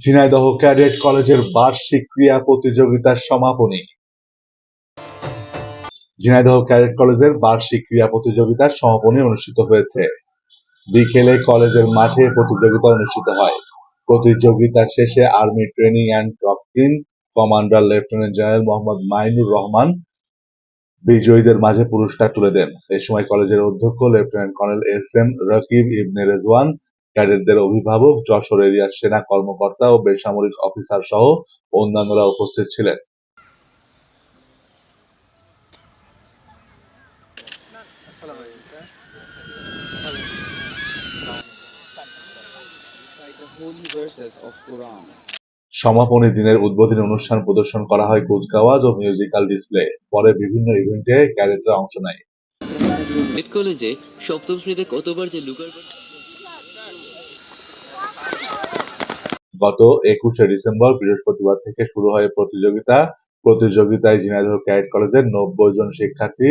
Jhenaidah cadet কলেজের বার্ষিক ক্রীড়া প্রতিযোগিতার সমাপনী। ঝিনাইদহ ক্যাডেট কলেজের বার্ষিক ক্রীড়া প্রতিযোগিতার সমাপনী অনুষ্ঠিত হয়েছে। বিকেলে কলেজের মাঠে প্রতিযোগিতা অনুষ্ঠিত হয়। প্রতিযোগিতা শেষে army training and doctrine commander lieutenant general Mohammad Mainur Rahman বিজয়ীদের মাঝে পুরস্কার তুলে দেন। এ সময় কলেজের অধ্যক্ষ lieutenant colonel S M Rakib Ibne Rezwan ক্যাডেটদের অভিভাবক, যশোর এরিয়ার সেনা কর্মকর্তা ও বেসামরিক অফিসার সহ অন্যান্যরা উপস্থিত ছিলেন. সমাপনী দিনের উদ্বোধনী অনুষ্ঠান প্রদর্শন করা হয় কুচকাওয়াজ ও মিউজিক্যাল ডিসপ্লে পরে বিভিন্ন ইভেন্টে ক্যাডেটরা অংশ নেয় কলেজে সপ্তম শ্রেণীতে কতবার যে লুকার গত একুশে ডিসেম্বর বৃহস্পতিবার থেকে শুরু হয় প্রতিযোগিতা। প্রতিযোগিতায় ঝিনাইদহ ক্যাডেট কলেজের নব্বই জন শিক্ষার্থী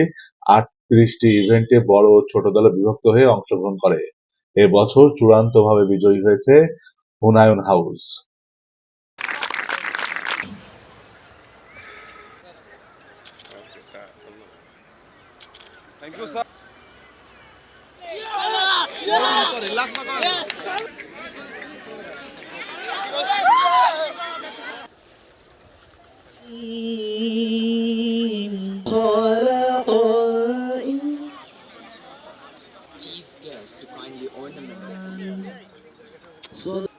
আটত্রিশটি ইভেন্টে বড় ও ছোট দলে বিভক্ত হয়ে অংশগ্রহণ করে। এবছর চূড়ান্তভাবে বিজয়ী হয়েছে Humayun house. Thank you, sir. Chief guest to kindly ornament the